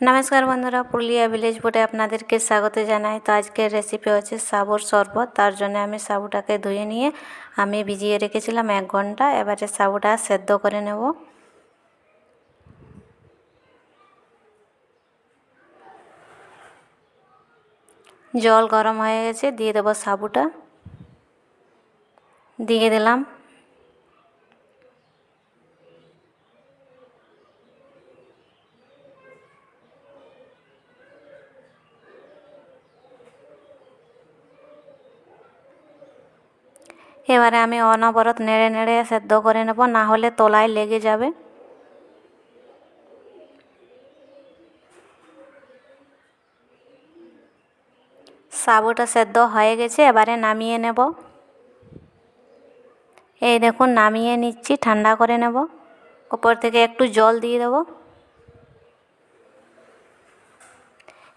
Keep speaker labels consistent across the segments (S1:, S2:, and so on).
S1: নমস্কার বন্ধুরা, পুরুলিয়া ভিলেজ ফুডে আপনাদেরকে স্বাগত জানাই। তো আজকের রেসিপি হচ্ছে সাবুর শরবত। তার জন্য আমি সাবুটাকে ধুয়ে নিয়ে আমি ভিজিয়ে রেখেছিলাম এক ঘণ্টা। এবারে সাবুটা সেদ্ধ করে নেব। জল গরম হয়ে গেছে, দিয়ে দেবো সাবুটা। দিয়ে দিলাম। এবারে আমি অনবরত নেড়ে নেড়ে সেদ্ধ করে নেব, না হলে তলায় লেগে যাবে। সাবুটা সেদ্ধ হয়ে গেছে, এবারে নামিয়ে নেব। এই দেখুন, নামিয়ে নিচ্ছি, ঠান্ডা করে নেব। উপর থেকে একটু জল দিয়ে দেবো।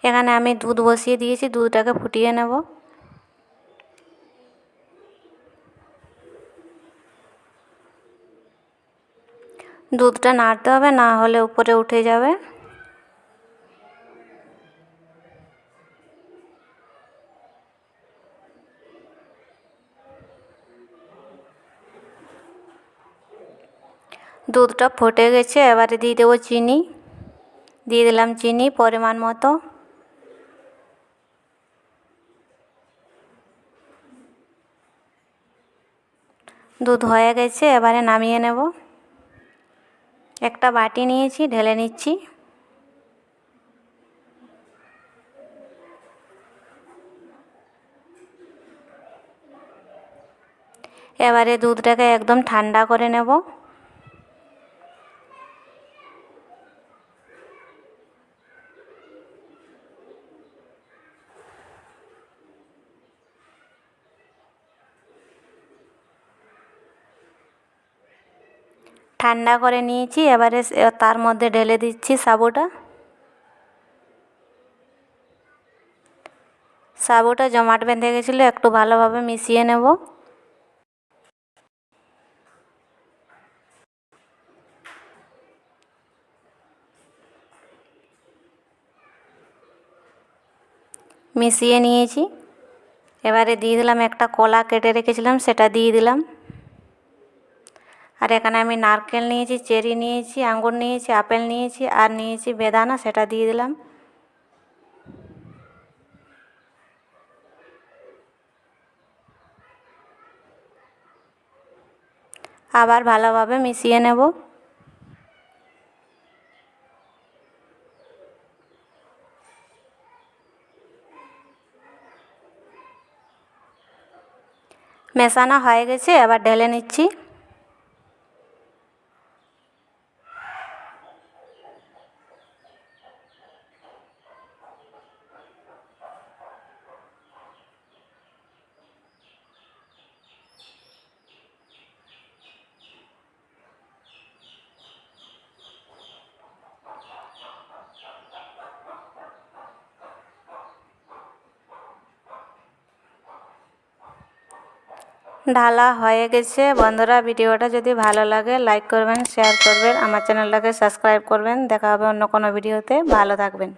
S1: এখানে আমি দুধ বসিয়ে দিয়েছি, দুধটাকে ফুটিয়ে নেব। দুধটা নাড়তে হবে, না হলে উপরে উঠে যাবে। দুধটা ফুটে গেছে, এবারে দিয়ে দেবো চিনি। দিয়ে দিলাম চিনি পরিমাণ মতো। দুধ হয়ে গেছে, এবারে নামিয়ে নেব। একটা বাটি নিয়েছি ঢেলে নিচ্ছি। এবারে দুধটাকে একদম ঠান্ডা করে নেব। ঠান্ডা করে নিয়েছি, এবারে তার মধ্যে ঢেলে দিচ্ছি সাবুটা। সাবুটা জমাট বেঁধে গেছিল, একটু ভালোভাবে মিশিয়ে নেব। মিশিয়ে নিয়েছি। এবারে দিয়ে দিলাম একটা কলা কেটে রেখেছিলাম, সেটা দিয়ে দিলাম। আর এখানে আমি নারকেল নিয়েছি, চেরি নিয়েছি, আঙ্গুর নিয়েছি, আপেল নিয়েছি আর নিয়েছি বেদানা, সেটা দিয়ে দিলাম। আবার ভালোভাবে মিশিয়ে নেব। মেশানো হয়ে গেছে, এবার ঢেলে নিচ্ছি। ঢালা হয়ে গেছে। বন্ধুরা, ভিডিওটা যদি ভালো লাগে লাইক করবেন শেয়ার করবেন। আমার চ্যানেলটাকে সাবস্ক্রাইব করবেন। দেখা হবে অন্য কোনো ভিডিওতে। ভালো থাকবেন।